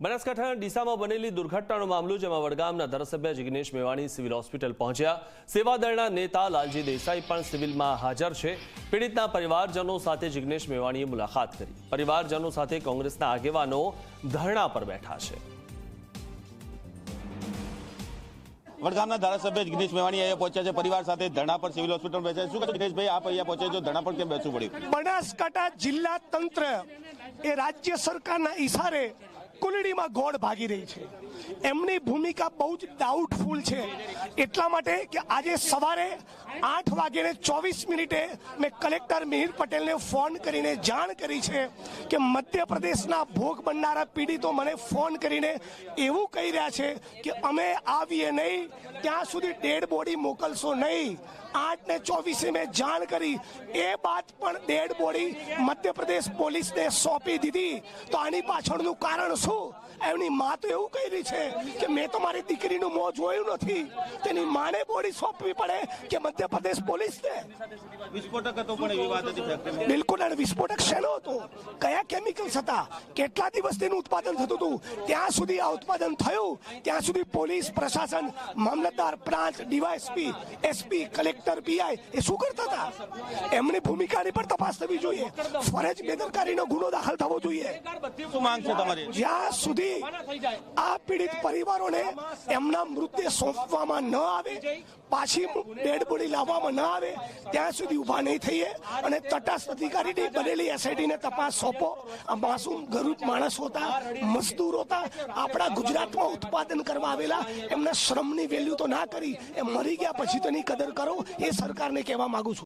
બનાસકાંઠાના ડીસામાં બનેલી દુર્ઘટનાનો મામલો જેમાં વડગામના ધારાસભ્ય જિગ્નેશ મેવાણી સિવિલ હોસ્પિટલ પહોંચ્યા. સેવાદળના નેતા લાલજી દેસાઈ પણ સિવિલમાં હાજર છે. પીડિતના પરિવારજનો સાથે જિગ્નેશ મેવાણીએ મુલાકાત કરી. પરિવારજનો સાથે કોંગ્રેસના આગેવાનો ધરણા પર બેઠા છે. વડગામના ધારાસભ્ય જિગ્નેશ મેવાણી અહીંયા પહોંચ્યા છે. પરિવાર સાથે ધરણા પર સિવિલ હોસ્પિટલ છે. શું કહો જિગ્નેશભાઈ? આપ અહીંયા પહોંચ્યા છો. ધરણા પર કેમ બેસવું પડ્યું? બનાસકાંઠા જિલ્લા તંત્ર એ રાજ્ય સરકારના ઈશારે કુલડીમાં ગોળ ભાગી રહી છે. એમની ભૂમિકા બહુ જ ડાઉટફુલ છે. એટલા માટે કે આજે સવારે આઠ વાગ્યે ચોવીસ મિનિટે મેં કલેક્ટર મિહિર પટેલને ફોન કરીને જાણ કરી છે કે મધ્યપ્રદેશના ભોગ બનનારા પીડિતો મને ફોન કરીને એવું કહી રહ્યા છે કે અમે આવીએ નહીં, ત્યાં સુધી ડેડ બોડી મોકલશો નહીં. આઠ ને ચોવીસે મેં જાણ કરી. એ બાદ પણ ડેડ બોડી મધ્યપ્રદેશ પોલીસને સોંપી દીધી. તો આની પાછળનું કારણ શું? એમની મા તો એવું કહી રહી છે કે મેં તો મારી દીકરીનું મોં જોયું નથી. તેની માને બોડી સોંપવી પડે કે મધ્યપ્રદેશ પોલીસને. વિસ્ફોટક હતો પણ વિવાદ હતી બિલકુલ અને વિસ્ફોટક શેનો હતો? કયા કેમિકલ્સ હતા? કેટલા દિવસ તેનું ઉત્પાદન થતું હતું? ત્યાં સુધી આ ઉત્પાદન થયું. ત્યાં સુધી પોલીસ પ્રશાસન મામલતદાર પ્રાંત ડીવાયએસપી એસપી કલેક્ટર પીઆઈ એ શું કરતા હતા? એમની ભૂમિકાની પણ તપાસ થવી જોઈએ. ફરજ બેદરકારીનો ગુનો દાખલ થવો જોઈએ. શું માંગ છે તમારી? જ્યાં સુધી આ પીડિત પરિવારોને એમના મૃતદેહ સોંપવામાં ન આવે પાછી ડેડ બોડી લાવવામાં ન આવે ત્યાં સુધી ઊભા નહીં થઈએ અને તટસ્થ અધિકારીની બનેલી એસઆઈટીને તપાસ સોંપો. આ માસૂમ ગરીબ માણસ હોતા મજદૂર હોતા આપણા ગુજરાતમાં ઉત્પાદન કરવા આવેલા એમના શ્રમની વેલ્યુ તો ના કરી એ મરી ગયા પછી તેની કદર કરો એ સરકારને કહેવા માંગુ છું.